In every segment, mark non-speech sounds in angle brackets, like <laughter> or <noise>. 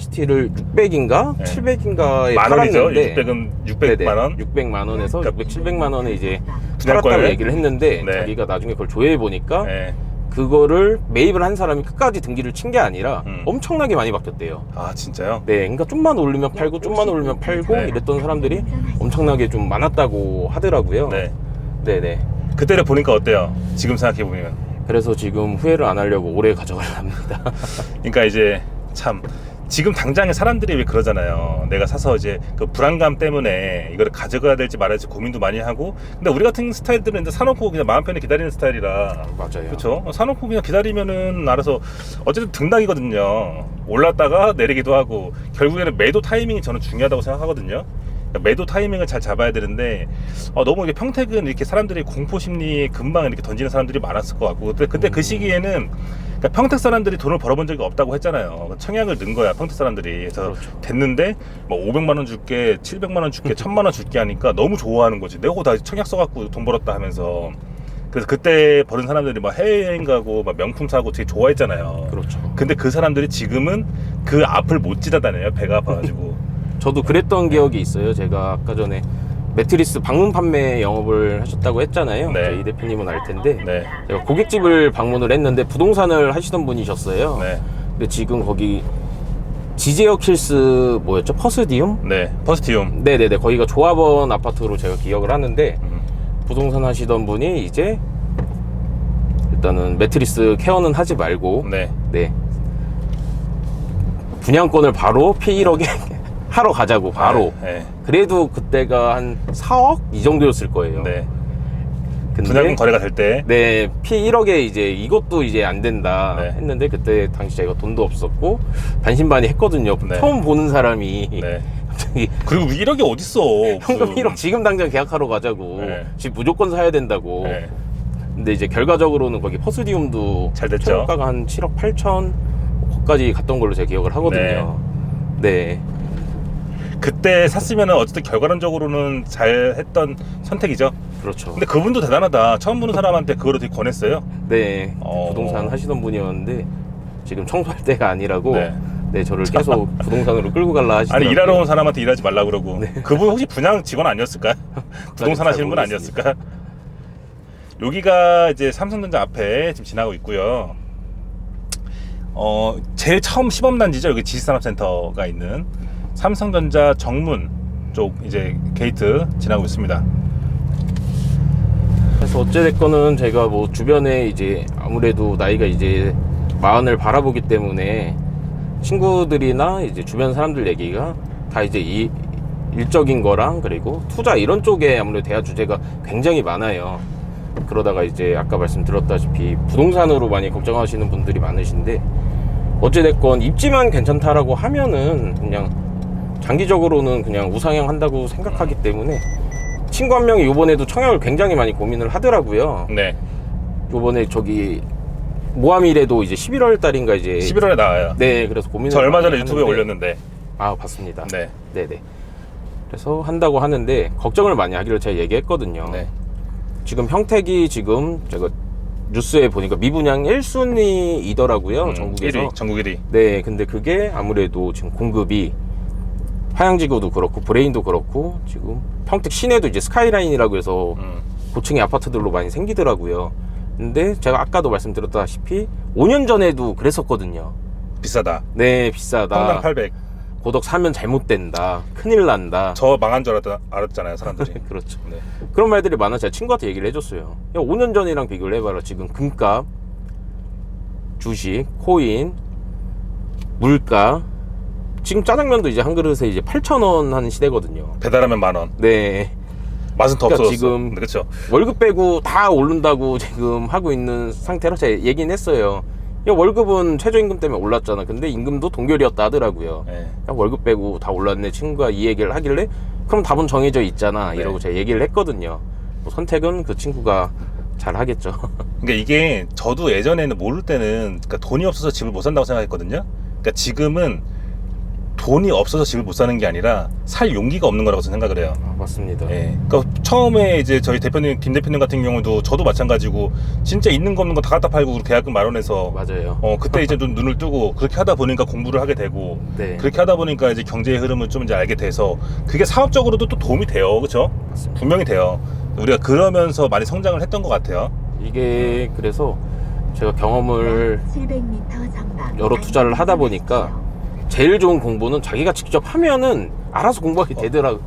시티를 600인가 네. 700인가에 만 원이죠. 팔았는데 600은 600만 원. 600만 원에서 그러니까 600, 700만 원에 이제 분양권을? 팔았다고 얘기를 했는데 네. 자기가 나중에 그걸 조회해 보니까 네. 그거를 매입을 한 사람이 끝까지 등기를 친 게 아니라 음. 엄청나게 많이 바뀌었대요. 아 진짜요? 네, 그러니까 좀만 올리면 팔고 좀만 올리면 팔고 네. 이랬던 사람들이 엄청나게 좀 많았다고 하더라고요. 네. 네, 네. 그때를 보니까 어때요? 지금 생각해 보면. 그래서 지금 후회를 안 하려고 오래 가져가려 합니다. 그러니까 이제 참 지금 당장에 사람들이 왜 그러잖아요. 내가 사서 이제 그 불안감 때문에 이거를 가져가야 될지 말아야 될지 고민도 많이 하고. 근데 우리 같은 스타일들은 이제 사놓고 그냥 마음 편히 기다리는 스타일이라. 맞아요. 그렇죠. 사놓고 그냥 기다리면은 알아서 어쨌든 등락이거든요. 올랐다가 내리기도 하고 결국에는 매도 타이밍이 저는 중요하다고 생각하거든요. 그러니까 매도 타이밍을 잘 잡아야 되는데 어, 너무 이게 평택은 이렇게 사람들이 공포 심리에 금방 이렇게 던지는 사람들이 많았을 것 같고 그때 그때 그 시기에는 그러니까 평택 사람들이 돈을 벌어본 적이 없다고 했잖아요. 청약을 넣은 거야 평택 사람들이. 그래서 그렇죠. 됐는데 뭐 500만 원 줄게, 700만 원 줄게, 1000만 원 줄게 하니까 너무 좋아하는 거지. 내가 다 청약 써갖고 돈 벌었다 하면서. 그래서 그때 버는 사람들이 막 해외여행 가고 막 명품 사고 되게 좋아했잖아요. 그렇죠. 근데 그 사람들이 지금은 그 앞을 못 지나다녀요. 배가 아파가지고. <laughs> 저도 그랬던 기억이 있어요. 제가 아까 전에 매트리스 방문 판매 영업을 하셨다고 했잖아요. 네. 이 대표님은 알 텐데 네. 제가 고깃집을 방문을 했는데 부동산을 하시던 분이셨어요. 네. 근데 지금 거기 지제어 킬스 뭐였죠? 퍼스디움? 네. 퍼스티움. 네네네 거기가 조합원 아파트로 제가 기억을 하는데 음. 부동산 하시던 분이 이제 일단은 매트리스 케어는 하지 말고 네. 네 분양권을 바로 P1억에 <laughs> 하러 가자고 바로 네. 그래도 그때가 한 4억 이 정도였을 거예요. 네. 근데 분양권 거래가 될 때. 네 P1억에 이제 이것도 이제 안 된다 네. 했는데 그때 당시 제가 돈도 없었고 반신반의 했거든요. 네. 처음 보는 사람이 네. <laughs> 갑자기 그리고 1억이 어딨어. 현금 무슨. 1억 지금 당장 계약하러 가자고 네. 집 무조건 사야 된다고 네. 근데 이제 결과적으로는 거기 퍼스디움도 잘 됐죠. 최고가가 한 7억 8천 까지 갔던 걸로 제가 기억을 하거든요. 네. 그때 샀으면 어쨌든 결과론적으로는 잘 했던 선택이죠. 그렇죠. 근데 그분도 대단하다. 처음 보는 사람한테 그거를 되게 권했어요. 네. 어. 부동산 하시던 분이었는데 지금 청소할 때가 아니라고 네. 네, 저를 계속 부동산으로 끌고 갈라 하시더라고요. 아니 일하러 온 사람한테 일하지 말라 그러고 네. 그분 혹시 분양 직원 아니었을까? <laughs> 부동산 잘 하시는 분 모르겠습니다. 아니었을까? 여기가 이제 삼성전자 앞에 지금 지나고 있고요. 어 제일 처음 시범단지죠 여기 지식산업센터가 있는 삼성전자 정문 쪽 이제 게이트 지나고 있습니다. 그래서 어찌됐거는 제가 뭐 주변에 이제 아무래도 나이가 이제 마흔을 바라보기 때문에 친구들이나 이제 주변 사람들 얘기가 다 이제 이 일적인 거랑 그리고 투자 이런 쪽에 아무래도 대화 주제가 굉장히 많아요. 그러다가 이제 아까 말씀드렸다시피 부동산으로 많이 걱정하시는 분들이 많으신데 어찌됐건 입지만 괜찮다라고 하면은 그냥 장기적으로는 그냥 우상향 한다고 생각하기 때문에 친구 한 명이 요번에도 청약을 굉장히 많이 고민을 하더라고요. 네, 요번에 저기 모함이래도 이제 11월 달인가 이제 11월에 나와요. 네, 그래서 고민을 저 얼마 많이 전에 유튜브에 하는데- 올렸는데. 아, 봤습니다. 네, 네, 네. 그래서 한다고 하는데 걱정을 많이 하기를 제가 얘기했거든요. 네, 지금 형택이 지금 제가 뉴스에 보니까 미분양 1순위이더라고요. 음, 전국에서. 1위, 전국 1위. 네, 근데 그게 아무래도 지금 공급이 화양지구도 그렇고 브레인도 그렇고 지금 평택 시내도 이제 스카이라인이라고 해서 음, 고층의 아파트들로 많이 생기더라고요. 근데 제가 아까도 말씀드렸다시피 5년 전에도 그랬었거든요. 비싸다. 네, 비싸다. 평당 800. 고덕 사면 잘못된다. 큰일 난다. 저 망한 줄 알았, 알았잖아요, 사람들이. <laughs> 그렇죠. 네. 그런 말들이 많아 제가 친구한테 얘기를 해줬어요. 야, 5년 전이랑 비교를 해봐라. 지금 금값, 주식, 코인, 물가. 지금 짜장면도 이제 한 그릇에 이제 8,000원 하는 시대거든요. 배달하면 만 원. 네. 맛은 더 그러니까 없어졌어. 지금- 그렇죠. 월급 빼고 다 오른다고 <laughs> 지금 하고 있는 상태로 제가 얘기는 했어요. 야, 월급은 최저임금 때문에 올랐잖아. 근데 임금도 동결이었다 하더라고요. 네. 야, 월급 빼고 다 올랐네. 친구가 이 얘기를 하길래 그럼 답은 정해져 있잖아. 네. 이러고 제가 얘기를 했거든요. 뭐 선택은 그 친구가 잘 하겠죠. <laughs> 그러니까 이게 저도 예전에는 모를 때는 그러니까 돈이 없어서 집을 못 산다고 생각했거든요. 그러니까 지금은 돈이 없어서 집을 못 사는 게 아니라 살 용기가 없는 거라고 저는 생각을 해요. 아, 맞습니다. 예. 그러니까 처음에 이제 저희 대표님 김 대표님 같은 경우도 저도 마찬가지고 진짜 있는 거 없는 거 다 갖다 팔고 계약금 마련해서 맞아요. 어 그때 이제 눈, 눈을 뜨고 그렇게 하다 보니까 공부를 하게 되고 네. 그렇게 하다 보니까 이제 경제의 흐름을 좀 이제 알게 돼서 그게 사업적으로도 또 도움이 돼요, 그렇죠? 맞습니다. 분명히 돼요. 우리가 그러면서 많이 성장을 했던 것 같아요. 이게 그래서 제가 경험을 700m 전방 여러 투자를 하다 보니까 제일 좋은 공부는 자기가 직접 하면은 알아서 공부하게 되더라고.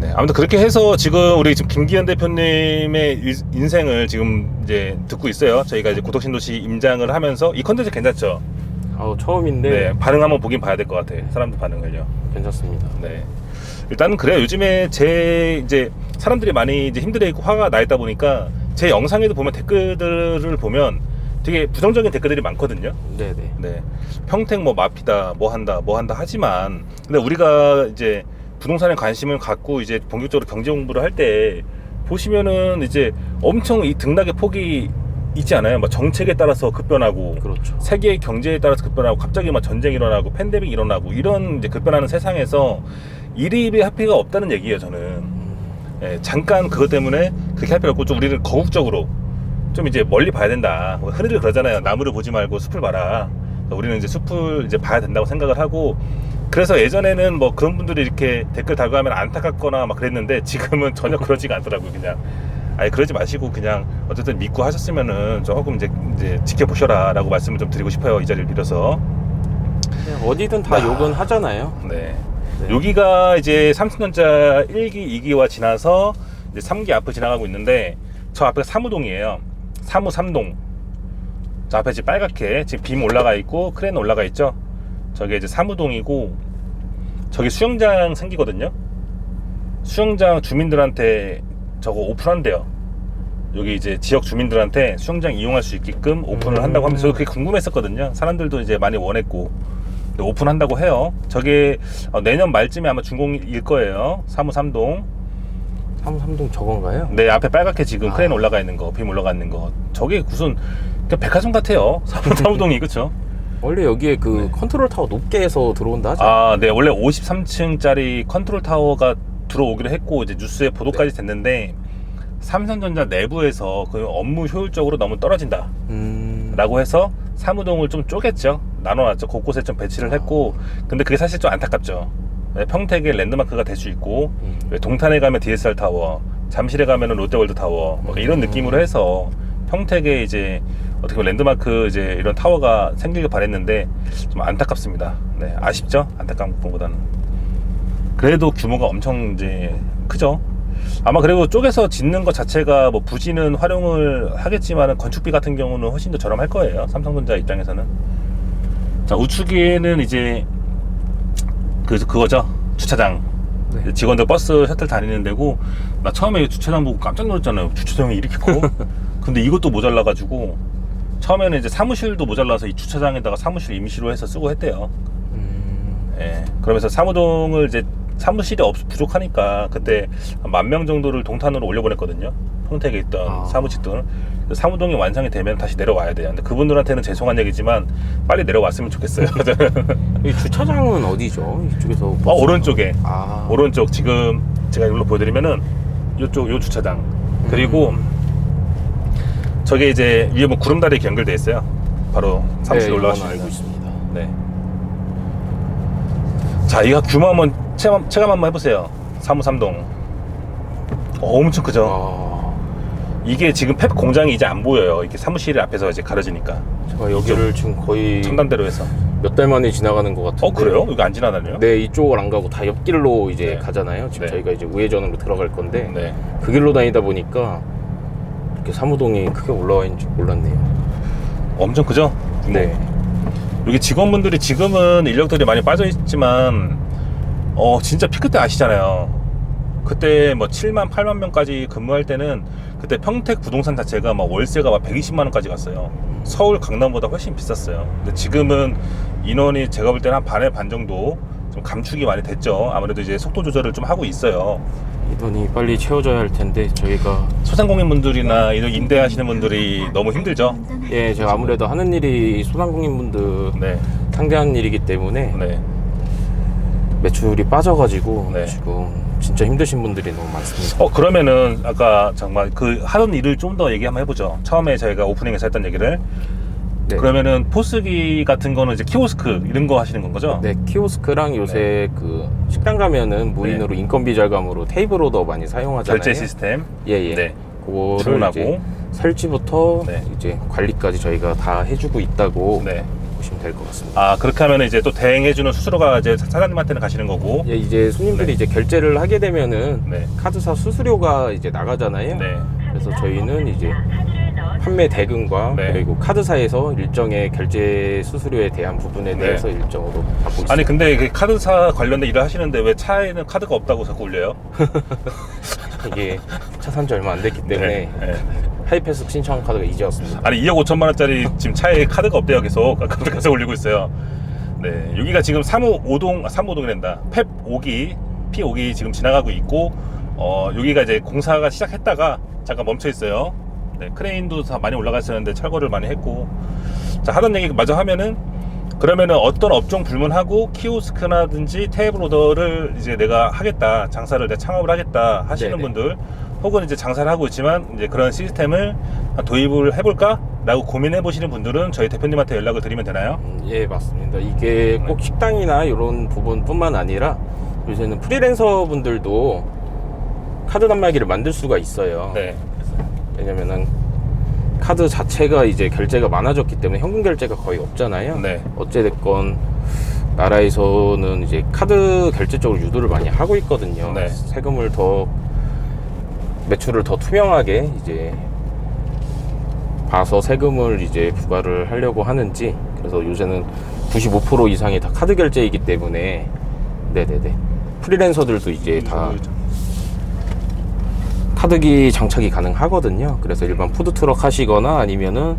네, 아무튼 그렇게 해서 지금 우리 지금 김기현 대표님의 일- 인생을 지금 이제 듣고 있어요. 저희가 이제 고덕신도시 임장을 하면서 이 컨텐츠 괜찮죠? 아, 처음인데 네, 반응 한번 보긴 봐야 될 것 같아. 사람들 반응을요. 괜찮습니다. 네. 일단은 그래요. 요즘에 제 이제 사람들이 많이 이제 힘들어있고 화가 나 있다 보니까 제 영상에도 보면 댓글들을 보면 되게 부정적인 댓글들이 많거든요. 네, 네. 네. 평택 뭐 마피다, 뭐 한다, 뭐 한다 하지만 근데 우리가 이제 부동산에 관심을 갖고 이제 본격적으로 경제 공부를 할 때 보시면은 이제 엄청 이 등락의 폭이 있지 않아요? 막 정책에 따라서 급변하고 그렇죠. 세계의 경제에 따라서 급변하고 갑자기 막 전쟁이 일어나고 팬데믹 일어나고 이런 이제 급변하는 세상에서 이리입의 합의가 없다는 얘기예요 저는 음, 예, 잠깐 그것 때문에 그렇게 할 필요 없고 좀 우리는 거국적으로 좀 이제 멀리 봐야 된다 뭐 흔히들 그러잖아요 나무를 보지 말고 숲을 봐라 우리는 이제 숲을 이제 봐야 된다고 생각을 하고 그래서 예전에는 뭐 그런 분들이 이렇게 댓글 달고 하면 안타깝거나 막 그랬는데 지금은 전혀 <laughs> 그러지가 않더라고요 그냥 아예 그러지 마시고 그냥 어쨌든 믿고 하셨으면은 조금 이제 이제 지켜보셔라 라고 말씀을 좀 드리고 싶어요 이 자리를 빌어서 그냥 어디든 다 아. 욕은 하잖아요. 네. 네. 여기가 이제 삼성전자 1기, 2기와 지나서 이제 3기 앞을 지나가고 있는데 저 앞에 사무동이에요. 사무 3동. 저 앞에 지금 빨갛게 지금 빔 올라가 있고 크레인 올라가 있죠. 저게 이제 사무동이고 저기 수영장 생기거든요. 수영장 주민들한테 저거 오픈한대요. 여기 이제 지역 주민들한테 수영장 이용할 수 있게끔 오픈을 음. 한다고 하면서 저도 그게 궁금했었거든요. 사람들도 이제 많이 원했고 오픈한다고 해요. 저게 어, 내년 말쯤에 아마 준공일 거예요. 사무 3동. 삼삼동 저건가요? 네 앞에 빨갛게 지금 아. 크레인 올라가 있는 거, 빔 올라가 있는 거. 저게 무슨 백화점 같아요. <laughs> 사무동이 그렇죠? 원래 여기에 그 네. 컨트롤 타워 높게 해서 들어온다 하죠. 아, 네 원래 53층짜리 컨트롤 타워가 들어오기로 했고 이제 뉴스에 보도까지 됐는데 삼성전자 내부에서 그 업무 효율적으로 너무 떨어진다. 음, 라고 해서 사무동을 좀 쪼갰죠. 나눠놨죠. 곳곳에 좀 배치를 했고. 근데 그게 사실 좀 안타깝죠. 네, 평택의 랜드마크가 될 수 있고, 음. 왜 동탄에 가면 DSR 타워, 잠실에 가면은 롯데월드 타워, 뭐 이런 음. 느낌으로 해서 평택에 이제 어떻게 보면 랜드마크 이제 이런 타워가 생기길 바랬는데 좀 안타깝습니다. 네, 아쉽죠? 안타까운 것보다는. 그래도 규모가 엄청 이제 크죠. 아마 그리고 쪼개서 짓는 것 자체가 뭐 부지는 활용을 하겠지만 건축비 같은 경우는 훨씬 더 저렴할 거예요. 삼성전자 입장에서는. 자, 우측에는 이제 그 그거죠. 주차장. 네. 직원들 버스 셔틀 다니는 데고 나 처음에 주차장 보고 깜짝 놀랐잖아요. 주차장이 이렇게 커? <laughs> 근데 이것도 모자라 가지고 처음에는 이제 사무실도 모자라서 이 주차장에다가 사무실 임시로 해서 쓰고 했대요. 음, 예. 그러면서 사무동을 이제 사무실이 없 부족하니까 그때 만 명 정도를 동탄으로 올려보냈거든요. 평택에 있던 아. 사무직들. 사무동이 완성이 되면 다시 내려와야 돼요. 근데 그분들한테는 죄송한 얘기지만 빨리 내려왔으면 좋겠어요. <laughs> 이 주차장은 어디죠? 이쪽에서 어, 오른쪽에 아, 오른쪽 지금 제가 이걸로 보여드리면은 이쪽 요 주차장 그리고 저게 이제 위에 뭐 구름다리 이렇게 연결돼 있어요. 바로 사무실 네, 올라가시면 알고 있습니다. 네. 자, 이거 규모 한번 체감, 체감 한번 해보세요. 사무 삼동. 어, 엄청 크죠? 아, 이게 지금 펩 공장이 이제 안 보여요. 이렇게 사무실 앞에서 이제 가려지니까. 제가 여기를 지금 거의 첨단대로 해서. 몇 달 만에 지나가는 것 같은데. 어, 그래요? 여기 안 지나다녀요? 네, 이쪽을 안 가고 다 옆길로 이제 네. 가잖아요. 지금 네. 저희가 이제 우회전으로 들어갈 건데 네. 그 길로 다니다 보니까 이렇게 사무동이 크게 올라와 있는 줄 몰랐네요. 엄청 크죠? 규모. 네. 여기 직원분들이 지금은 인력들이 많이 빠져 있지만 어 진짜 피크 때 아시잖아요. 그때 뭐 7만 8만 명까지 근무할 때는 그때 평택 부동산 자체가 막 월세가 막 120만 원까지 갔어요. 서울 강남보다 훨씬 비쌌어요. 근데 지금은 인원이 제가 볼 때는 한 반의 반 정도 좀 감축이 많이 됐죠. 아무래도 이제 속도 조절을 좀 하고 있어요. 인원이 빨리 채워져야 할 텐데 저희가 소상공인분들이나 이런 임대하시는 분들이 너무 힘들죠. 예, 제가 아무래도 하는 일이 소상공인분들 네, 상대하는 일이기 때문에 네. 매출이 빠져가지고 네. 지금 진짜 힘드신 분들이 너무 많습니다. 어 그러면은 아까 정말 그 하던 일을 좀 더 얘기 한번 해보죠. 처음에 저희가 오프닝에서 했던 얘기를 네. 그러면은 포스기 같은 거는 이제 키오스크 이런 거 하시는 건 거죠? 네, 키오스크랑 요새 그 식당 가면은 무인으로 인건비 절감으로 테이블 오더 많이 사용하잖아요. 네. 결제 시스템. 예, 예. 네. 그거를 이제 주문하고. 설치부터 네. 이제 관리까지 저희가 다 해주고 있다고 네. 보시면 될 것 같습니다. 아 그렇게 하면 이제 또 대행해주는 수수료가 이제 사장님한테는 가시는 거고. 예, 이제 손님들이 네. 이제 결제를 하게 되면은 네. 카드사 수수료가 이제 나가잖아요. 네. 그래서 저희는 이제 판매 대금과 네. 그리고 카드사에서 일정의 결제 수수료에 대한 부분에 네. 대해서 일정으로 받고 있습니다. 아니 근데 그 카드사 관련된 일을 하시는데 왜 차에는 카드가 없다고 자꾸 올려요? <laughs> 이게 차 산 지 얼마 안 됐기 때문에 네. 네. 하이패스 신청 카드가 이제 왔습니다. 아니 2억 5천만 원짜리 지금 차에 카드가 없대요 계속 <laughs> 아까부터 계속 올리고 있어요 네 여기가 지금 3호 5동 3호동이란다 펩 5기 P 5기 지금 지나가고 있고 어 여기가 이제 공사가 시작했다가 잠깐 멈춰 있어요 네 크레인도 다 많이 올라갔었는데 철거를 많이 했고 자 하던 얘기 마저 하면은 그러면은 어떤 업종 불문하고 키오스크라든지 테이블 오더를 이제 내가 하겠다 장사를 내가 창업을 하겠다 하시는 네네. 분들 혹은 이제 장사를 하고 있지만 이제 그런 시스템을 도입을 해볼까라고 고민해 보시는 분들은 저희 대표님한테 연락을 드리면 되나요? 음, 예, 맞습니다. 이게 꼭 식당이나 이런 부분뿐만 아니라 요새는 프리랜서 분들도 카드 단말기를 만들 수가 있어요. 네, 왜냐면은 카드 자체가 이제 결제가 많아졌기 때문에 현금 결제가 거의 없잖아요. 네, 어찌됐건 나라에서는 이제 카드 결제 쪽으로 유도를 많이 하고 있거든요. 네. 세금을 더 매출을 더 투명하게 이제 봐서 세금을 이제 부과를 하려고 하는지 그래서 요새는 95% 이상이 다 카드 결제이기 때문에 네네네 프리랜서들도 이제 다 카드기 장착이 가능하거든요. 그래서 일반 푸드트럭 하시거나 아니면은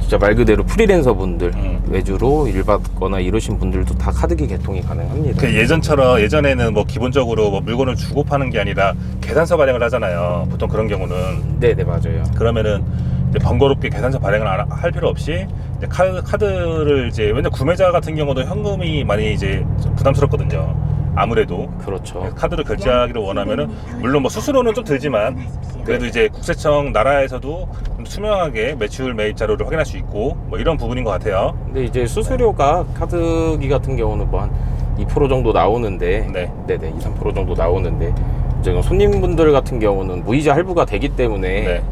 진짜 말 그대로 프리랜서 분들 음. 외주로 일 받거나 이러신 분들도 다 카드기 개통이 가능합니다. 그 예전처럼 예전에는 뭐 기본적으로 뭐 물건을 주고 파는 게 아니라 계산서 발행을 하잖아요. 보통 그런 경우는 네네 맞아요. 그러면은 이제 번거롭게 계산서 발행을 안 하- 할 필요 없이 이제 카드, 카드를 이제 왜냐 구매자 같은 경우도 현금이 많이 이제 좀 부담스럽거든요. 아무래도 그렇죠. 카드로 결제하기를 원하면은 물론 뭐 수수료는 좀 들지만 그래도 이제 국세청 나라에서도 좀 투명하게 매출 매입 자료를 확인할 수 있고 뭐 이런 부분인 것 같아요. 근데 이제 수수료가 카드기 같은 경우는 뭐 한 2% 정도 나오는데 네. 네네 2, 3% 정도 나오는데 이제 손님분들 같은 경우는 무이자 할부가 되기 때문에 네.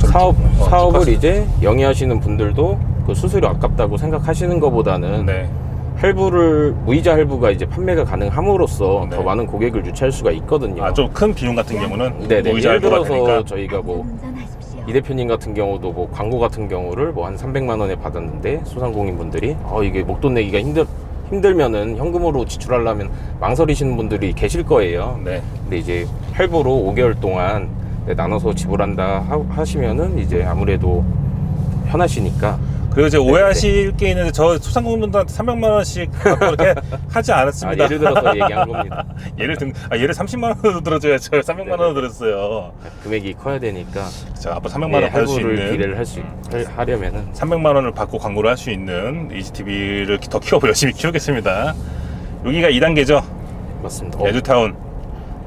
사업 어, 사업을 이제 영위하시는 분들도 그 수수료 아깝다고 생각하시는 것보다는 네. 할부를 무이자 할부가 이제 판매가 가능함으로써 네. 더 많은 고객을 유치할 수가 있거든요. 아 좀 큰 비용 같은 경우는 네네. 무이자 예를 할부가 들어서 되니까 저희가 뭐 이 대표님 같은 경우도 뭐 광고 같은 경우를 뭐 한 300만 원에 받았는데 소상공인 분들이 어 이게 목돈 내기가 힘들 힘들면은 현금으로 지출하려면 망설이시는 분들이 계실 거예요. 네. 근데 이제 할부로 5개월 동안 네, 나눠서 지불한다 하- 하시면은 이제 아무래도 편하시니까 그리고 이제 네, 오해하실 게 있는데 저 소상공인분들한테 300만 원씩 이렇게 <laughs> 하지 아, 않았습니다. 예를 들어서 얘기한 겁니다. <laughs> 예를 든 아, 예를 30만 원으로 들어줘야죠. 300만 원으로 들었어요. 금액이 커야 되니까 자, 앞으로 300만 네, 원 받을 수 할부를 있는 기대를 할수 하려면은 300만 원을 받고 광고를 할 수 있는 EGTV를 더 키워 열심히 키우겠습니다. 여기가 2단계죠. 맞습니다. 어, 에듀타운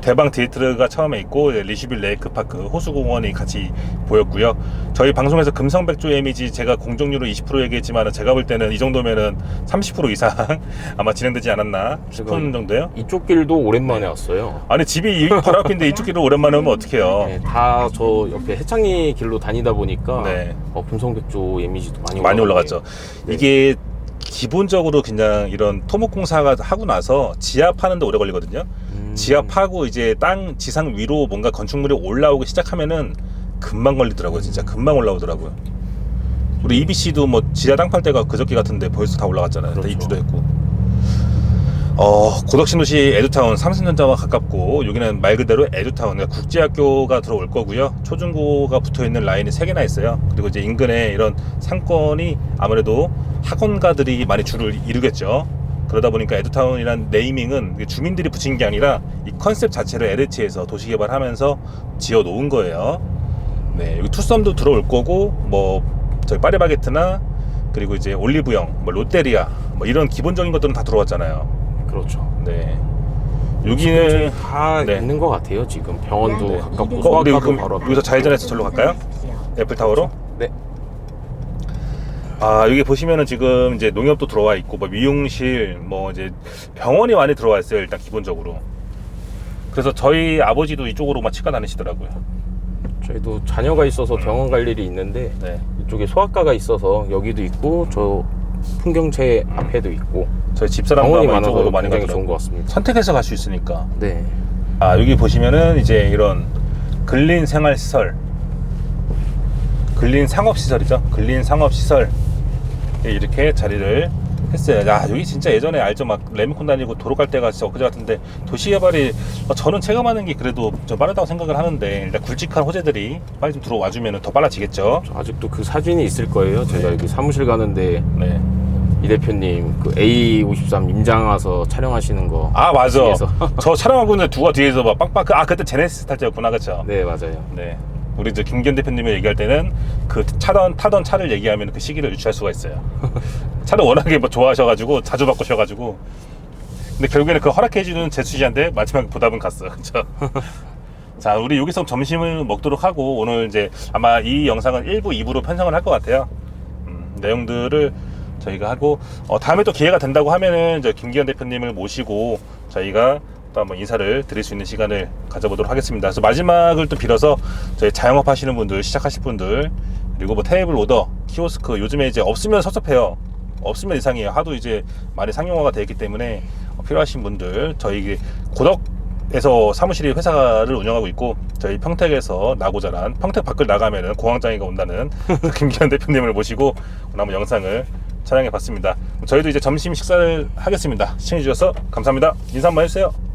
대방 데이트가 처음에 있고 리슈빌 레이크파크 호수공원이 같이 보였고요. 저희 방송에서 금성백조 이미지 제가 공정률을 20% 얘기했지만 제가 볼 때는 이 정도면은 30% 이상 <laughs> 아마 진행되지 않았나 싶은 정도요. 이쪽 길도 오랜만에 네. 왔어요. 아니 집이 이 바로 앞인데 이쪽 길을 오랜만에 오면 어떡해요. 네, 다 저 옆에 해창리 길로 다니다 보니까 네. 어, 금성백조 이미지도 많이 많이. 올라갔죠. 네. 이게 기본적으로 그냥 이런 토목공사가 하고 나서 지압하는데 오래 걸리거든요. 음, 지압하고 이제 땅 지상 위로 뭔가 건축물이 올라오기 시작하면은 금방 걸리더라고요. 진짜 금방 올라오더라고요. 우리 EBC도 뭐 지하 땅 팔 때가 그저께 같은데 벌써 다 올라갔잖아요. 다 그렇죠. 입주도 했고. 어, 고덕신도시 에듀타운 삼성전자와 가깝고 여기는 말 그대로 에듀타운 그러니까 국제학교가 들어올 거고요. 초중고가 붙어 있는 라인이 세 개나 있어요. 그리고 이제 인근에 이런 상권이 아무래도 학원가들이 많이 줄을 이루겠죠. 그러다 보니까 에듀타운이란 네이밍은 주민들이 붙인 게 아니라 이 컨셉 자체를 LH에서 도시개발하면서 지어 놓은 거예요. 네, 여기 투썸도 들어올 거고 뭐 저희 파리바게트나 그리고 이제 올리브영, 뭐 롯데리아, 뭐 이런 기본적인 것들은 다 들어왔잖아요. 그렇죠. 네. 여기는 다 네. 있는 것 같아요. 지금 병원도 네. 가깝고 어, 우리 소아과도 그럼 바로 앞에. 여기서 좌회전해서 절로 갈까요? 애플타워로? 네. 아 여기 보시면은 지금 이제 농협도 들어와 있고 뭐 미용실 뭐 이제 병원이 많이 들어와 있어요 일단 기본적으로. 그래서 저희 아버지도 이쪽으로만 치과 다니시더라고요. 저희도 자녀가 있어서 병원 갈 일이 있는데 네. 이쪽에 소아과가 있어서 여기도 있고 저 풍경채 앞에도 있고 저희 집사람도 병원이 아마 많아서 이쪽으로 많이 굉장히 좋은 가더라고요. 것 같습니다. 선택해서 갈 수 있으니까. 네. 아 여기 보시면은 이제 이런 근린 생활 시설. 근린 상업 시설이죠? 근린 상업 시설 이렇게 자리를 했어요 야 여기 진짜 예전에 알죠 막 레미콘 다니고 도로 갈 때가 진짜 엊그제 같은데 도시 개발이 어, 저는 체감하는 게 그래도 좀 빠르다고 생각을 하는데 일단 굵직한 호재들이 빨리 좀 들어와 주면 더 빨라지겠죠 저 아직도 그 사진이 있을 거예요. 제가 여기 사무실 가는데 네. 이 대표님 그 A53 임장 와서 촬영하시는 거. 아 맞아 뒤에서. 저 촬영하고 있는 두가 뒤에서 막 빵빵 그- 아 그때 제네시스 탈 때였구나 그쵸 네 맞아요. 네. 우리 이제 김기현 대표님이 얘기할 때는 그 차던 타던 차를 얘기하면 그 시기를 유추할 수가 있어요. <laughs> 차를 워낙에 뭐 좋아하셔가지고 자주 바꾸셔가지고. 근데 결국에는 그 허락해주는 제수씨한테 마지막 보답은 갔어. <laughs> 그렇죠? <laughs> 자, 우리 여기서 점심을 먹도록 하고 오늘 이제 아마 이 영상은 1부, 2부로 편성을 할 것 같아요. 음, 내용들을 저희가 하고 어, 다음에 또 기회가 된다고 하면은 저 김기현 대표님을 모시고 저희가 또 한번 인사를 드릴 수 있는 시간을 가져보도록 하겠습니다. 그래서 마지막을 또 빌어서 저희 자영업 하시는 분들, 시작하실 분들 그리고 뭐 테이블 오더, 키오스크 요즘에 이제 없으면 섭섭해요. 없으면 이상해요. 하도 이제 많이 상용화가 되어 있기 때문에 어, 필요하신 분들 저희 고덕에서 사무실이 회사를 운영하고 있고 저희 평택에서 나고 자란 평택 밖을 나가면은 공황장애가 온다는 그 <laughs> 김기현 대표님을 모시고 오늘 한번 영상을 촬영해 봤습니다. 저희도 이제 점심 식사를 하겠습니다. 시청해 주셔서 감사합니다. 인사 한번 해주세요.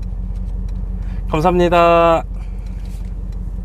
감사합니다.